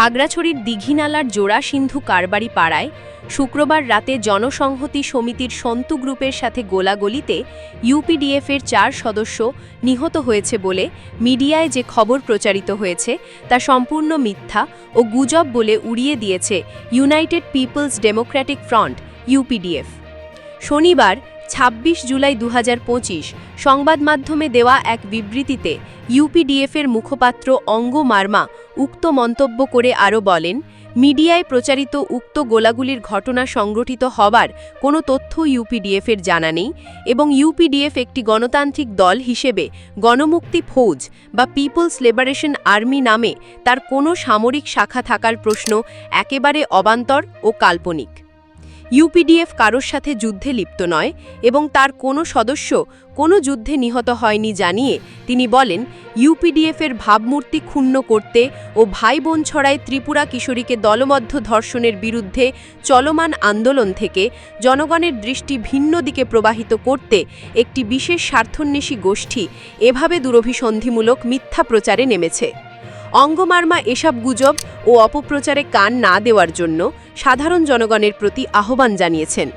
খাগড়াছড়ির দীঘিনালার জোড়া সিন্ধু কারবারি পাড়ায় শুক্রবার রাতে জনসংহতি সমিতির সন্তু গ্রুপের সাথে গোলাগলিতে ইউপিডিএফের চার সদস্য নিহত হয়েছে বলে মিডিয়ায় যে খবর প্রচারিত হয়েছে, তা সম্পূর্ণ মিথ্যা ও গুজব বলে উড়িয়ে দিয়েছে United Peoples Democratic Front, UPDF. শনিবার ২৬ জুলাই দু সংবাদ মাধ্যমে দেওয়া এক বিবৃতিতে ইউপিডিএফের মুখপাত্র অঙ্গ মার্মা উক্ত মন্তব্য করে আরও বলেন, মিডিয়ায় প্রচারিত উক্ত গোলাগুলির ঘটনা সংগঠিত হবার কোনো তথ্য ইউপিডিএফের জানা নেই এবং ইউপিডিএফ একটি গণতান্ত্রিক দল হিসেবে গণমুক্তি ফৌজ বা পিপলস লিবারেশন আর্মি নামে তার কোনো সামরিক শাখা থাকার প্রশ্ন একেবারে অবান্তর ও কাল্পনিক। ইউপিডিএফ কারোর সাথে যুদ্ধে লিপ্ত নয় এবং তার কোনো সদস্য কোনো যুদ্ধে নিহত হয়নি জানিয়ে তিনি বলেন, ইউপিডিএফের ভাবমূর্তি ক্ষুণ্ণ করতে ও ভাই বোন ছড়ায় ত্রিপুরা কিশোরীকে দলবদ্ধ ধর্ষণের বিরুদ্ধে চলমান আন্দোলন থেকে জনগণের দৃষ্টি ভিন্ন দিকে প্রবাহিত করতে একটি বিশেষ স্বার্থন্বেষী গোষ্ঠী এভাবে দুরভিসন্ধিমূলক মিথ্যা প্রচারে নেমেছে। অঙ্গমার্মা এসব গুজব ও অপপ্রচারে কান না দেওয়ার জন্য সাধারণ জনগণের প্রতি আহ্বান জানিয়েছেন।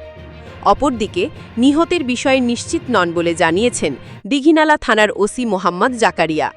অপরদিকে, নিহতের বিষয়ে নিশ্চিত নন বলে জানিয়েছেন দিঘিনালা থানার ওসি মোহাম্মদ জাকারিয়া।